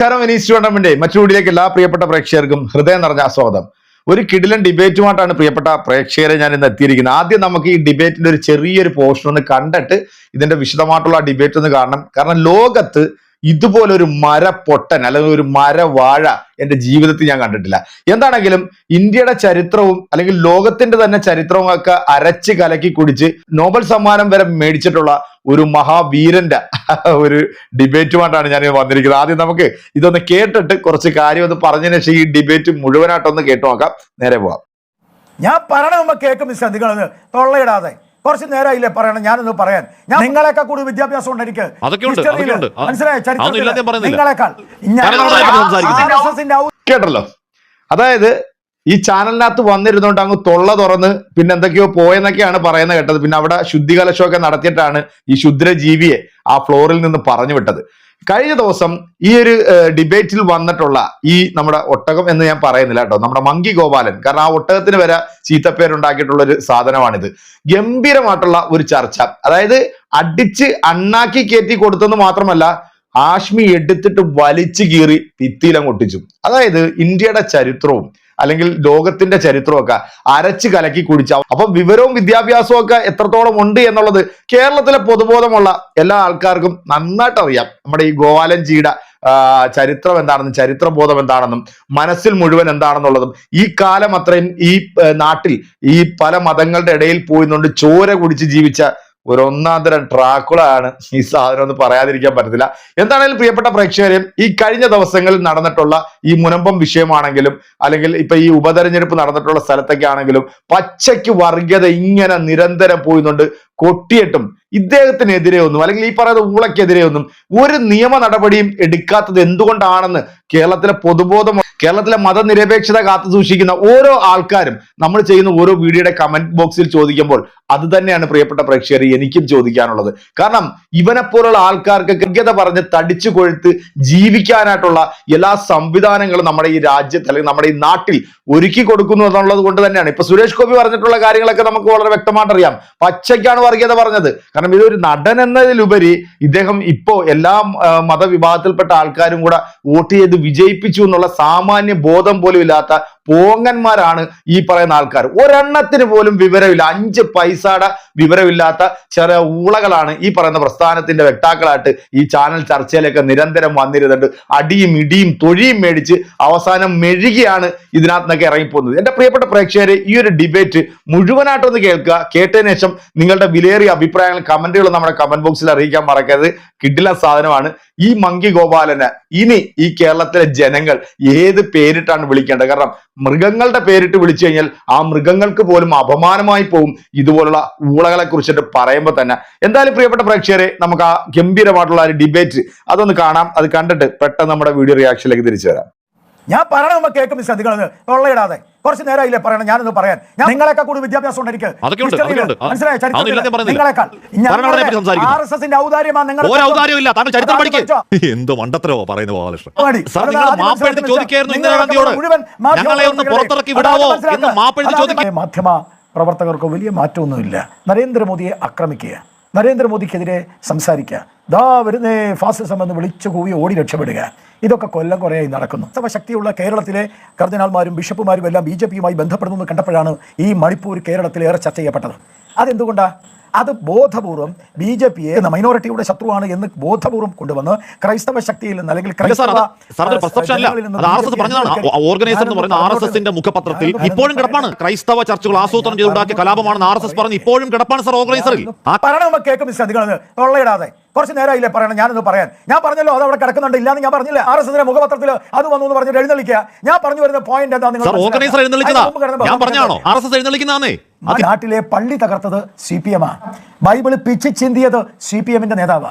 നമസ്കാരം വിനീസ് മറ്റു വീഡിയോയിലേക്ക് എല്ലാ പ്രിയപ്പെട്ട പ്രേക്ഷകർക്കും ഹൃദയം നിറഞ്ഞ സ്വാഗതം. ഒരു കിടിലൻ ഡിബേറ്റുമായിട്ടാണ് പ്രിയപ്പെട്ട പ്രേക്ഷകരെ ഞാൻ ഇന്ന് എത്തിയിരിക്കുന്നത്. ആദ്യം നമുക്ക് ഈ ഡിബേറ്റിന്റെ ഒരു ചെറിയൊരു പോർഷൻ ഒന്ന് കണ്ടിട്ട് ഇതിന്റെ വിശദമായിട്ടുള്ള ഡിബേറ്റ് ഒന്ന് കാണണം. കാരണം ലോകത്ത് ഇതുപോലെ ഒരു മര പൊട്ടൻ അല്ലെങ്കിൽ ഒരു മര വാഴ എന്റെ ജീവിതത്തിൽ ഞാൻ കണ്ടിട്ടില്ല. എന്താണെങ്കിലും ഇന്ത്യയുടെ ചരിത്രവും അല്ലെങ്കിൽ ലോകത്തിന്റെ തന്നെ ചരിത്രവും ഒക്കെ അരച്ച് കലക്കി കുടിച്ച് നോബൽ സമ്മാനം വരെ മേടിച്ചിട്ടുള്ള ഒരു മഹാവീരന്റെ ഒരു ഡിബേറ്റുമായിട്ടാണ് ഞാൻ വന്നിരിക്കുന്നത്. ആദ്യം നമുക്ക് ഇതൊന്ന് കേട്ടിട്ട് കുറച്ച് കാര്യം ഒന്ന് പറഞ്ഞതിന് ശേഷം ഈ ഡിബേറ്റ് മുഴുവനായിട്ടൊന്ന് കേട്ടു നോക്കാം. നേരെ പോവാം. ഞാൻ പറയണ കേൾക്കും ശ്രദ്ധിക്കണമെന്ന് തൊള്ളയിടാതെ. കുറച്ച് നേരമായില്ലേ പറയണം. ഞാനൊന്ന് പറയാൻ. ഞാൻ നിങ്ങളെക്കാൾ കൂടുതൽ വിദ്യാഭ്യാസം ഉണ്ട് എനിക്ക്. മനസ്സിലായോ. നിങ്ങളെക്കാൾ. കേട്ടല്ലോ. അതായത് ഈ ചാനലിനകത്ത് വന്നിരുന്നോണ്ട് അങ്ങ് തൊള്ള തുറന്ന് പിന്നെ എന്തൊക്കെയോ പോയെന്നൊക്കെയാണ് പറയുന്നത് കേട്ടത്. പിന്നെ അവിടെ ശുദ്ധികലശമൊക്കെ നടത്തിയിട്ടാണ് ഈ ശുദ്രജീവിയെ ആ ഫ്ലോറിൽ നിന്ന് പറഞ്ഞു വിട്ടത്. കഴിഞ്ഞ ദിവസം ഈ ഒരു ഡിബേറ്റിൽ വന്നിട്ടുള്ള ഈ നമ്മുടെ ഒട്ടകം എന്ന് ഞാൻ പറയുന്നില്ല കേട്ടോ. നമ്മുടെ മങ്കി ഗോപാലൻ. കാരണം ആ ഒട്ടകത്തിന് വരെ ചീത്തപ്പേരുണ്ടാക്കിയിട്ടുള്ള ഒരു സാധനമാണിത്. ഗംഭീരമായിട്ടുള്ള ഒരു ചർച്ച. അതായത് അടിച്ച് അണ്ണാക്കി കയറ്റി കൊടുത്തെന്ന് മാത്രമല്ല ആഷ്മി എടുത്തിട്ട് വലിച്ചു കീറി ഭിത്തിയിലങ്ങ് ഒട്ടിച്ചു. അതായത് ഇന്ത്യയുടെ ചരിത്രവും അല്ലെങ്കിൽ ലോകത്തിന്റെ ചരിത്രമൊക്കെ അരച്ച് കലക്കി കുടിച്ച. അപ്പൊ വിവരവും വിദ്യാഭ്യാസവും ഒക്കെ എത്രത്തോളം ഉണ്ട് എന്നുള്ളത് കേരളത്തിലെ പൊതുബോധമുള്ള എല്ലാ ആൾക്കാർക്കും നന്നായിട്ട് അറിയാം. നമ്മുടെ ഈ ഗോപാലൻജിയുടെ ആ, ചരിത്രം എന്താണെന്നും ചരിത്രബോധം എന്താണെന്നും മനസ്സിൽ മുഴുവൻ എന്താണെന്നുള്ളതും ഈ കാലം അത്രയും ഈ നാട്ടിൽ ഈ പല മതങ്ങളുടെ ഇടയിൽ പോയിന്നുകൊണ്ട് ചോര കുടിച്ച് ജീവിച്ച ഒരു ഒന്നാം തരം ട്രാക്കുളാണ് ഈ സാധനം ഒന്ന് പറയാതിരിക്കാൻ പറ്റത്തില്ല. എന്താണെങ്കിലും പ്രിയപ്പെട്ട പ്രേക്ഷകരെ ഈ കഴിഞ്ഞ ദിവസങ്ങളിൽ നടന്നിട്ടുള്ള ഈ മുനമ്പം വിഷയമാണെങ്കിലും അല്ലെങ്കിൽ ഇപ്പൊ ഈ ഉപതെരഞ്ഞെടുപ്പ് നടന്നിട്ടുള്ള സ്ഥലത്തൊക്കെ ആണെങ്കിലും പച്ചയ്ക്ക് വർഗീയത ഇങ്ങനെ നിരന്തരം പോയിന്നുണ്ട് കൊട്ടിയിട്ടും ഇദ്ദേഹത്തിനെതിരെ ഒന്നും അല്ലെങ്കിൽ ഈ പറയുന്ന ഊളക്കെതിരെ ഒന്നും ഒരു നിയമ നടപടിയും എടുക്കാത്തത് എന്തുകൊണ്ടാണെന്ന് കേരളത്തിലെ പൊതുബോധം കേരളത്തിലെ മതനിരപേക്ഷത കാത്തു സൂക്ഷിക്കുന്ന ഓരോ ആൾക്കാരും നമ്മൾ ചെയ്യുന്ന ഓരോ വീഡിയോയുടെ കമന്റ് ബോക്സിൽ ചോദിക്കുമ്പോൾ അത് തന്നെയാണ് പ്രിയപ്പെട്ട പ്രേക്ഷകർ എനിക്കും ചോദിക്കാനുള്ളത്. കാരണം ഇവനെപ്പോലുള്ള ആൾക്കാർക്ക് കൃത്യത പറഞ്ഞ് തടിച്ചു കൊഴുത്ത് ജീവിക്കാനായിട്ടുള്ള എല്ലാ സംവിധാനങ്ങളും നമ്മുടെ ഈ രാജ്യത്ത് അല്ലെങ്കിൽ നമ്മുടെ ഈ നാട്ടിൽ ഒരുക്കി കൊടുക്കുന്നു എന്നുള്ളത് കൊണ്ട് തന്നെയാണ്. ഇപ്പൊ സുരേഷ് ഗോപി പറഞ്ഞിട്ടുള്ള കാര്യങ്ങളൊക്കെ നമുക്ക് വളരെ വ്യക്തമായിട്ട് അറിയാം. പച്ചയ്ക്കാണ് വർഗീയത പറഞ്ഞത്. കാരണം ഇതൊരു നടൻ എന്നതിലുപരി ഇദ്ദേഹം ഇപ്പോ എല്ലാ മതവിഭാഗത്തിൽപ്പെട്ട ആൾക്കാരും കൂടെ വോട്ട് ചെയ്ത് വിജയിപ്പിച്ചു എന്നുള്ള സാമാന്യ ബോധം പോലും ഇല്ലാത്ത പോങ്ങന്മാരാണ് ഈ പറയുന്ന ആൾക്കാർ. ഒരെണ്ണത്തിന് പോലും വിവരമില്ല. അഞ്ച് പൈസയുടെ വിവരമില്ലാത്ത ചെറിയ ഊളകളാണ് ഈ പറയുന്ന പ്രസ്ഥാനത്തിന്റെ വ്യക്താക്കളായിട്ട് ഈ ചാനൽ ചർച്ചയിലൊക്കെ നിരന്തരം വന്നിരുന്നുണ്ട് അടിയും ഇടിയും തൊഴിയും മേടിച്ച് അവസാനം മെഴുകിയാണ് ഇതിനകത്ത് നിന്നൊക്കെ ഇറങ്ങിപ്പോകുന്നത്. എന്റെ പ്രിയപ്പെട്ട പ്രേക്ഷകരെ ഈ ഒരു ഡിബേറ്റ് മുഴുവനായിട്ടൊന്ന് കേൾക്കുക. കേട്ടതിന് ശേഷം നിങ്ങളുടെ വിലയേറിയ അഭിപ്രായങ്ങൾ കമന്റുകൾ നമ്മുടെ കമന്റ് ബോക്സിൽ അറിയിക്കാൻ മറക്കരുത്. കിഡില സാധനമാണ്. ഈ മങ്കി ഗോപാലന് ഇനി ഈ കേരളത്തിലെ ജനങ്ങൾ ഏത് പേരിട്ടാണ് വിളിക്കേണ്ടത്? കാരണം മൃഗങ്ങളുടെ പേരിട്ട് വിളിച്ചു കഴിഞ്ഞാൽ ആ മൃഗങ്ങൾക്ക് പോലും അപമാനമായി പോകും ഇതുപോലുള്ള ഊളകളെ കുറിച്ചിട്ട് പറയുമ്പോൾ തന്നെ. എന്തായാലും പ്രിയപ്പെട്ട പ്രേക്ഷകരെ നമുക്ക് ആ ഗംഭീരമായിട്ടുള്ള ഒരു ഡിബേറ്റ് അതൊന്ന് കാണാം. അത് കണ്ടിട്ട് പെട്ടെന്ന് നമ്മുടെ വീഡിയോ റിയാക്ഷനിലേക്ക് തിരിച്ചു വരാം. ഞാൻ പറയണ കേൾക്കും മിസ്റ്റർ നിങ്ങളത് തൊള്ളയിടാതെ കുറച്ച് നേരമായില്ലേ പറയണം ഞാനൊന്ന് പറയാൻ. ഞാൻ നിങ്ങളെക്കാൾ കൂടുതൽ വിദ്യാഭ്യാസം ഉണ്ട് എനിക്ക്. മനസ്സിലായോ. നിങ്ങളെക്കാൾ. ആർ എസ് എസിന്റെ ഔദാര്യമാണ് ചരിത്രം. എന്തോ മണ്ടത്തരവോ മാധ്യമ പ്രവർത്തകർക്ക് വലിയ മാറ്റമൊന്നുമില്ല. നരേന്ദ്രമോദിയെ ആക്രമിക്കുക. നരേന്ദ്രമോദിക്കെതിരെ സംസാരിക്കുക. ദാ വരുന്നേ ഫാസിസം എന്ന് വിളിച്ചു കൂവി ഓടി രക്ഷപ്പെടുക. ഇതൊക്കെ കൊല്ലം കുറേയായി നടക്കുന്നു. സഭ ശക്തിയുള്ള കേരളത്തിലെ കർദിനാൾമാരും ബിഷപ്പുമാരും എല്ലാം ബി ജെ പിയുമായി ബന്ധപ്പെടുന്നു കണ്ടപ്പോഴാണ് ഈ മണിപ്പൂർ കേരളത്തിൽ ഏറെ ചർച്ച ചെയ്യപ്പെട്ടത്. അതെന്തുകൊണ്ടാണ് അത് ബോധപൂർവം ബി ജെ പിയെ മൈനോറിറ്റിയുടെ ശത്രുവാണ് എന്ന് ബോധപൂർവം കൊണ്ടുവന്ന് ക്രൈസ്തവ ശക്തിയിൽ നിന്ന് അല്ലെങ്കിൽ ഓർഗനൈസർ എന്ന് പറയുന്ന ആർ എസ് എസിന്റെ മുഖപത്രത്തിൽ ഇപ്പോഴും കിടപ്പാണ്. ക്രൈസ്തവ ചർച്ചകൾ ആസൂത്രണം ചെയ്തുണ്ടാക്കിയ കലാപമാണ് ആർ എസ് എസ് പറഞ്ഞ് ഇപ്പോഴും കിടപ്പാണ് സർ ഓർഗനൈസറിൽ കേൾക്കും തൊള്ളയിടാതെ കുറച്ച് നേരമായില്ലേ പറയണം ഞാനൊന്ന് പറയാൻ. ഞാൻ പറഞ്ഞല്ലോ അത് അവിടെ കിടക്കുന്നുണ്ട് ഇല്ലാന്ന് ഞാൻ പറഞ്ഞില്ല. ആർ എസ് എസിന്റെ മുഖപത്രത്തിൽ അത് വന്നു എന്ന് പറഞ്ഞിട്ട് എഴുന്നള്ളിക്കുക. ഞാൻ പറഞ്ഞു വരുന്ന പോയിന്റ് എന്താ നിങ്ങൾ ആ നാട്ടിലെ പള്ളി തകർത്തത് സി പി എം ബൈബിൾ പിച്ച് ചിന്തിയത് സി പി എമ്മിന്റെ നേതാവ്.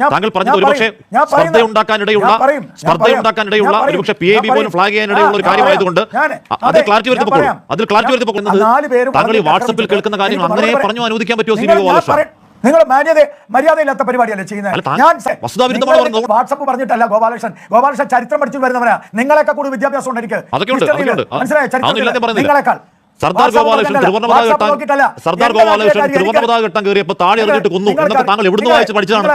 ഞാൻ താങ്കൾ പറഞ്ഞത് ഒരുപക്ഷെ സ്പർദ്ധ ഉണ്ടാക്കാനിടയുള്ള സ്പർദ്ധ ഉണ്ടാക്കാനിടയുള്ള ഒരുപക്ഷെ പി ഐ ബി പോലും ഫ്ലാഗ് ചെയ്യാനിടയുള്ള ഒരു കാര്യമായതുകൊണ്ട് അതിൽ ക്ലാരിറ്റി വരുത്തി പോകും അതിൽ ക്ലാരിറ്റി വരുത്തി പോകുന്നത് താങ്കൾ ഈ വാട്സപ്പിൽ കേൾക്കുന്ന കാര്യങ്ങൾ അങ്ങനെ പറഞ്ഞു അനുവദിക്കാൻ പറ്റുമോ സി ബി ഗോപാലകൃഷ്ണൻ നിങ്ങൾ മര്യാദ മര്യാദയില്ലാത്ത പരിപാടിയല്ലേ ചെയ്യുന്നത്? ഞാൻ. വാട്സപ്പ് പറഞ്ഞിട്ടല്ല ഗോപാലകൃഷ്ണൻ. ഗോപാലകൃഷ്ണൻ ചരിത്രം പഠിച്ചു വരുന്നവരാ നിങ്ങളെക്കാൾ കൂടുതൽ വിദ്യാഭ്യാസം ഉണ്ട് എനിക്ക് മനസ്സിലായോ? ചരിത്രത്തിൽ നിങ്ങളെക്കാൾ. സർദാർ ഗോപാലകൃഷ്ണൻ. തിരുവനന്തപുരം വാട്സാപ്പ് സർദാർ ഗോപാലകൃഷ്ണൻ തിരുവനന്തപുരം കാര്യം കയറിയപ്പോൾ താഴെ എറിഞ്ഞിട്ട് കൊന്നു. എന്നൊക്കെ താങ്കൾ എവിടുന്ന് വായിച്ച് പഠിച്ചതാണ്?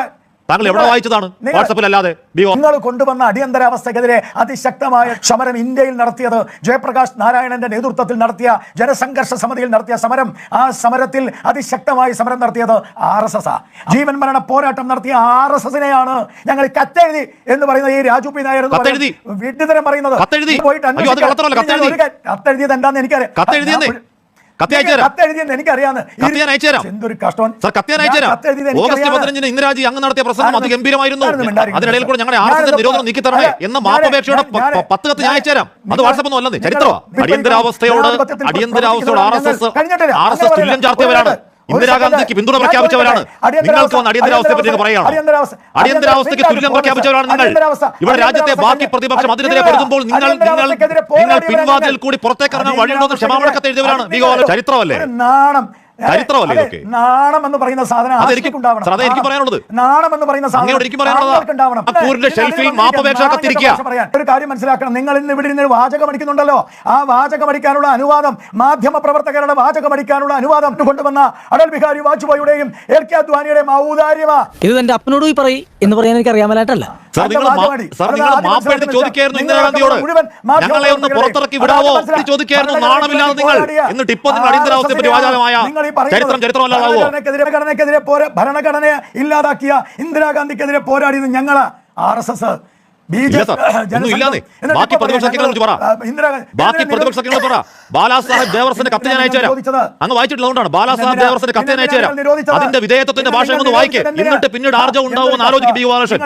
താങ്കൾ എവിടെ വായിച്ചതാണ്? വാട്സപ്പിൽ അല്ലാതെ നിങ്ങൾ കൊണ്ടുവന്ന അടിയന്തരാവസ്ഥക്കെതിരെ അതിശക്തമായ സമരം ഇന്ത്യയിൽ നടത്തിയത്. ജയപ്രകാശ് നാരായണന്റെ നേതൃത്വത്തിൽ നടത്തിയ ജനസംഘർഷ സമിതിയിൽ നടത്തിയ സമരം. ആ സമരത്തിൽ അതിശക്തമായി സമരം നടത്തിയത് ആർ എസ് എസ് ജീവൻ മരണ പോരാട്ടം നടത്തിയ ആർ എസ് എസിനെയാണ് ഞങ്ങൾ കത്തെഴുതി എന്ന് പറയുന്നത്. ഈ രാജു പി നായർ വിഡ്ഢിതരം പറയുന്നത്? പോയിട്ട് കത്തെഴുതിയത് എന്താന്ന് എനിക്കറിയാം. കത്ത് അയച്ചു തരാം. കത്തെഴുതിയെന്ന് എനിക്കറിയാന്ന്. കത്ത് ഞാൻ അയച്ചു തരാം. എന്തൊരു കഷ്ടം. സാർ കത്ത് ഞാൻ അയച്ചുതരാം ഓഗസ്റ്റ് പതിനഞ്ചിന് ഇന്ദിരാജി അങ്ങ് നടത്തിയ പ്രസംഗം അതിഗംഭീരമായിരുന്നു അതിനിടയിൽ കൂടെ ഞങ്ങളുടെ നിരോധനം നീക്കി തരണേ എന്ന മാപ്പപേക്ഷയുടെ പത്ത് കത്ത് ഞാൻ അയച്ചുതരാം. അത് വാട്സപ്പ് ഒന്നും അല്ലെന്നേ ചരിത്രമാണ് അടിയന്തരാവസ്ഥയോട് അടിയന്തരാവസ്ഥയോട് R S S R S S തുല്യം ചാർത്തിയവരാണ്. ഇന്ദിരാഗാന്ധിക്ക് പിന്തുണ പ്രഖ്യാപിച്ചവരാണ്. നിങ്ങൾക്ക് വന്ന് അടിയന്തരാവസ്ഥയെ പറ്റി പറയുകയാണ് അടിയന്തരാവസ്ഥയ്ക്ക് തുല്യം പ്രഖ്യാപിച്ചവരാണ് നിങ്ങൾ. ഇവിടെ രാജ്യത്തെ ബാക്കി പ്രതിപക്ഷം അതിനെതിരെ പൊരുതുമ്പോൾ നിങ്ങൾ നിങ്ങൾ നിങ്ങൾ പിൻവാതിൽ കൂടി പുറത്തേക്ക് ഇറങ്ങാൻ വഴിയുണ്ടെന്ന് ക്ഷമാപണക്കത്ത് എഴുതിയവരാണ്. ചരിത്രമല്ലേ നാണം? നാണം എന്ന് പറയുന്ന സാധനം ഉണ്ടാവണം. പറയാനുള്ളത്. നാണം എന്ന് പറയുന്ന സാധനം എനിക്ക്. ഒരു കാര്യം മനസ്സിലാക്കണം. നിങ്ങൾ ഇന്ന് ഇവിടെ ഇരുന്ന് വാചകം അടിക്കുന്നുണ്ടല്ലോ ആ വാചകം അടിക്കാനുള്ള അനുവാദം മാധ്യമ പ്രവർത്തകരുടെ വാചകം അടിക്കാനുള്ള അനുവാദം കൊണ്ടുവന്ന അടൽ ബിഹാരി വാജ്പേയിയുടെയും എൽ കെ അദ്വാനിയുടെയും ഔദാര്യമാ. ഇത് എന്റെ അപ്പനോട് പോയി പറയും. എന്ന് പറയാൻ എനിക്ക് അറിയാമലായിട്ടല്ല പുറത്തിറക്കി വിടാവോ ചോദിക്കായിരുന്നു നാണമില്ലാതെ നിങ്ങൾ എന്നിട്ട് ഇപ്പൊ നിങ്ങൾ അടിയന്തരാവസ്ഥയെ പറ്റി വാചാലമായ ചരിത്രം ചരിത്രമല്ലാതാവോ ഭരണഘടനക്കെതിരെ പോരാ ഭരണഘടനയെ ഇല്ലാതാക്കിയ ഇന്ദിരാഗാന്ധിക്കെതിരെ പോരാടിയത് ഞങ്ങളാ ആർ എസ് എസ്. ബാക്കി പ്രതിപക്ഷ പറ. ബാലാസാഹേബ് ദേവർസിന്റെ കത്ത് ഞാൻ അയച്ചുതരാം അങ്ങ് വായിച്ചിട്ടുള്ളതുകൊണ്ടാണ് ബാലാസാഹേബ് ദേവർസിന്റെ കത്ത് ഞാൻ അയച്ചുതരാം അതിന്റെ വിധേയത്വത്തിന്റെ ഭാഷ ഒന്ന് വായിക്കേ. എന്നിട്ട് പിന്നീട് ആർജവം ഉണ്ടാവുമെന്ന് ആലോചിക്കും ബി ബാലകൃഷ്ണൻ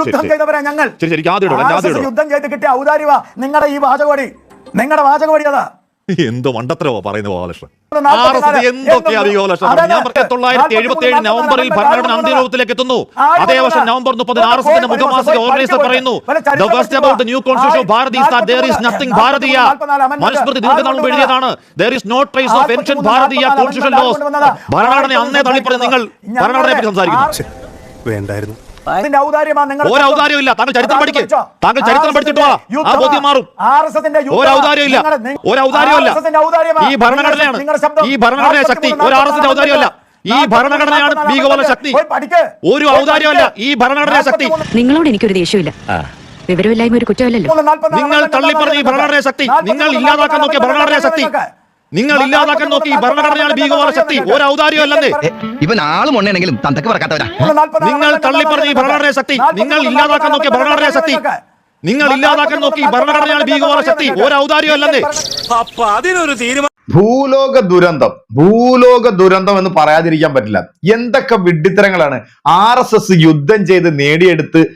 യുദ്ധം. ചെയ്തവരാ ഞങ്ങൾ. യുദ്ധം ചെയ്ത് കിട്ടിയ ഔദാരിവ നിങ്ങളുടെ ഈ വാചകോടി നിങ്ങളുടെ വാചകോടി അതാ. എന്തോ മണ്ടത്തരവോ പറയുന്ന ബാലകൃഷ്ണൻ. നാൽപ്പത്തിനാല് ആർ എസ് എസ് എന്തൊക്കെയാ ബി ഞാൻ പറഞ്ഞ തൊള്ളായിരത്തി എഴുപത്തി ഏഴ് നവംബറിൽ ഭരണഘടന അന്ത്യരൂപത്തിലേക്ക് എത്തുന്നു അതേ വർഷം നവംബർ മുപ്പതിന് ആർ എസ് എസിന്റെ മുഖമാസിക ഓർഗനൈസർ പറയുന്നു the best about the new constitution of Bharat is that Bharatiya Manusmriti എഴുതിയതാണ് there is no trace of Bharatiya constitution laws ഭരണഘടന അന്നേ തള്ളിപ്പറഞ്ഞ നിങ്ങൾ ഭരണഘടനയെ പറ്റി സംസാരിക്കുന്നു. വേണ്ടായിരുന്നു. ഒരു ഇല്ല. താങ്കൾ ചരിത്രം പഠിക്കേ. താങ്കൾ ചരിത്രം പഠിച്ചിട്ട് വാ. ആ ബോധ്യം മാറും. ഒരു ഇല്ല. ഒരു ഇല്ല. ഈ ഭരണഘടനയാണ്. ഈ ഭരണഘടനയെ ശക്തി. ഒരു ആർ എസിന്റെ ഔദാര്യമല്ല ഈ ഭരണഘടനയാണ് ശക്തി. ഒരു ഔദാര്യമല്ല ഈ ശക്തി. നിങ്ങളോട് എനിക്കൊരു ദേഷ്യമില്ല വിവരമില്ലായ്മ ഒരു കുറ്റമല്ലല്ലോ. നിങ്ങൾ തള്ളിപ്പറഞ്ഞ ഈ ഭരണഘടനയെ ശക്തി. നിങ്ങൾ ഇല്ലാതാക്കാൻ നോക്കിയ ഭരണഘടനയെ ശക്തി. നിങ്ങൾ ഇല്ലാതാക്കാൻ നോക്കി ഈ ഭരണഘടനയാണ് ഭീകരവാദ ശക്തി. ഒരു ഔദാര്യമല്ലെന്നേ ഇവൻ ആളും ഉണ്ടെങ്കിലും തന്തക്ക് പറക്കാത്തവരാ നിങ്ങൾ തള്ളിപ്പറഞ്ഞ ഈ ഭരണഘടന ശക്തി. നിങ്ങൾ ഇല്ലാതാക്കാൻ നോക്കിയ ഭരണഘടന ശക്തി. നിങ്ങൾ ഇല്ലാതാക്കാൻ നോക്കി ഈ ഭരണഘടനയാണ് ഭീകരവാദ ശക്തി. ഒരു ഔദാര്യമല്ലെന്നേ അപ്പൊ അതിനൊരു തീരുമാനം ഭൂലോക ദുരന്തം ഭൂലോക ദുരന്തം എന്ന് പറയാതിരിക്കാൻ പറ്റില്ല. എന്തൊക്കെ വിഡ്ഢിത്തരങ്ങളാണ്. ആർ എസ് എസ് യുദ്ധം ചെയ്ത് നേടിയെടുത്ത്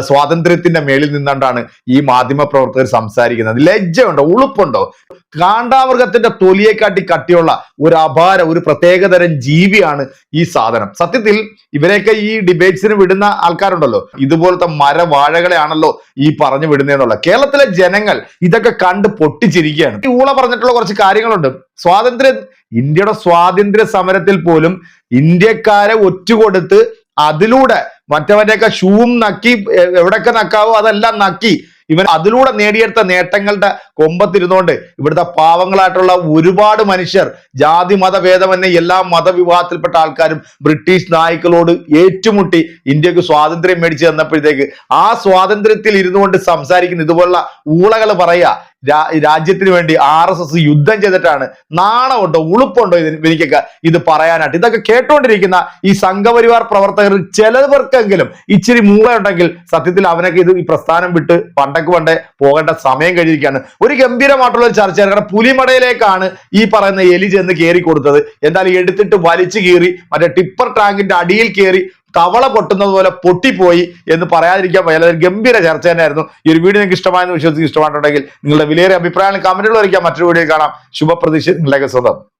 സ്വാതന്ത്ര്യത്തിന്റെ മേളിൽ നിന്നുകൊണ്ടാണ് ഈ മാധ്യമ പ്രവർത്തകർ സംസാരിക്കുന്നത്. ലജ്ജയുണ്ടോ? ഉളുപ്പുണ്ടോ? കാണ്ടാമൃഗത്തിന്റെ തൊലിയെക്കാട്ടി കട്ടിയുള്ള ഒരു അപാര ഒരു പ്രത്യേകതരം ജീവിയാണ് ഈ സാധനം. സത്യത്തിൽ ഇവരെയൊക്കെ ഈ ഡിബേറ്റ്സിന് വിടുന്ന ആൾക്കാരുണ്ടല്ലോ. ഇതുപോലത്തെ മരവാഴകളെയാണല്ലോ ഈ പറഞ്ഞു വിടുന്നതെന്നുള്ള കേരളത്തിലെ ജനങ്ങൾ ഇതൊക്കെ കണ്ട് പൊട്ടിച്ചിരിക്കുകയാണ്. ഈ ഊള പറഞ്ഞിട്ടുള്ള കുറച്ച് കാര്യങ്ങളുണ്ട്. സ്വാതന്ത്ര്യ ഇന്ത്യയുടെ സ്വാതന്ത്ര്യ സമരത്തിൽ പോലും ഇന്ത്യക്കാരെ ഒറ്റുകൊടുത്ത് അതിലൂടെ മറ്റവന്റെയൊക്കെ ഷൂവും നക്കി എവിടെയൊക്കെ നക്കാവോ അതെല്ലാം നക്കി ഇവൻ അതിലൂടെ നേടിയെടുത്ത നേട്ടങ്ങളുടെ കൊമ്പത്തിരുന്നുകൊണ്ട് ഇവിടുത്തെ പാവങ്ങളായിട്ടുള്ള ഒരുപാട് മനുഷ്യർ ജാതി മതഭേദമന്യേ എല്ലാ മതവിഭാഗത്തിൽപ്പെട്ട ആൾക്കാരും ബ്രിട്ടീഷ് നായ്ക്കളോട് ഏറ്റുമുട്ടി ഇന്ത്യയ്ക്ക് സ്വാതന്ത്ര്യം മേടിച്ചു തന്നപ്പോഴത്തേക്ക് ആ സ്വാതന്ത്ര്യത്തിൽ ഇരുന്നു കൊണ്ട് സംസാരിക്കുന്ന ഇതുപോലുള്ള ഊളകൾ പറയുക രാജ്യത്തിന് വേണ്ടി ആർ എസ് എസ് യുദ്ധം ചെയ്തിട്ടാണ് നാണമുണ്ടോ ഉളുപ്പുണ്ടോ ഇതിന് എനിക്കൊക്കെ ഇത് പറയാനായിട്ട്? ഇതൊക്കെ കേട്ടുകൊണ്ടിരിക്കുന്ന ഈ സംഘപരിവാർ പ്രവർത്തകർ ചിലവർക്കെങ്കിലും ഇച്ചിരി മൂളയുണ്ടെങ്കിൽ സത്യത്തിൽ അവനൊക്കെ ഇത് ഈ പ്രസ്ഥാനം വിട്ട് പണ്ടക്ക് പണ്ടേ പോകേണ്ട സമയം കഴിഞ്ഞിരിക്കുകയാണ്. ഒരു ഗംഭീരമായിട്ടുള്ള ഒരു ചർച്ചയാണ്. കാരണം പുലിമടയിലേക്കാണ് ഈ പറയുന്ന എലി ചെന്ന് കയറി കൊടുത്തത്. എന്തായാലും എടുത്തിട്ട് വലിച്ചു കീറി മറ്റേ ടിപ്പർ ടാങ്കിന്റെ അടിയിൽ കയറി തവള പൊട്ടുന്നത് പോലെ പൊട്ടിപ്പോയി എന്ന് പറയാതിരിക്കാൻ വയ്യ. ഗംഭീര ചർച്ച തന്നെയായിരുന്നു. ഈ ഒരു വീഡിയോ നിങ്ങൾക്ക് ഇഷ്ടമായെന്ന് വിശ്വസിച്ച് ഇഷ്ടമായിട്ടുണ്ടെങ്കിൽ നിങ്ങളുടെ വിലയേറിയ അഭിപ്രായങ്ങൾ കമന്റുകൾ വരയ്ക്കാം മറ്റൊരു വീഡിയോ കാണാം. ശുഭപ്രതീക്ഷ. നിങ്ങളുടെയൊക്കെ സ്വന്തം.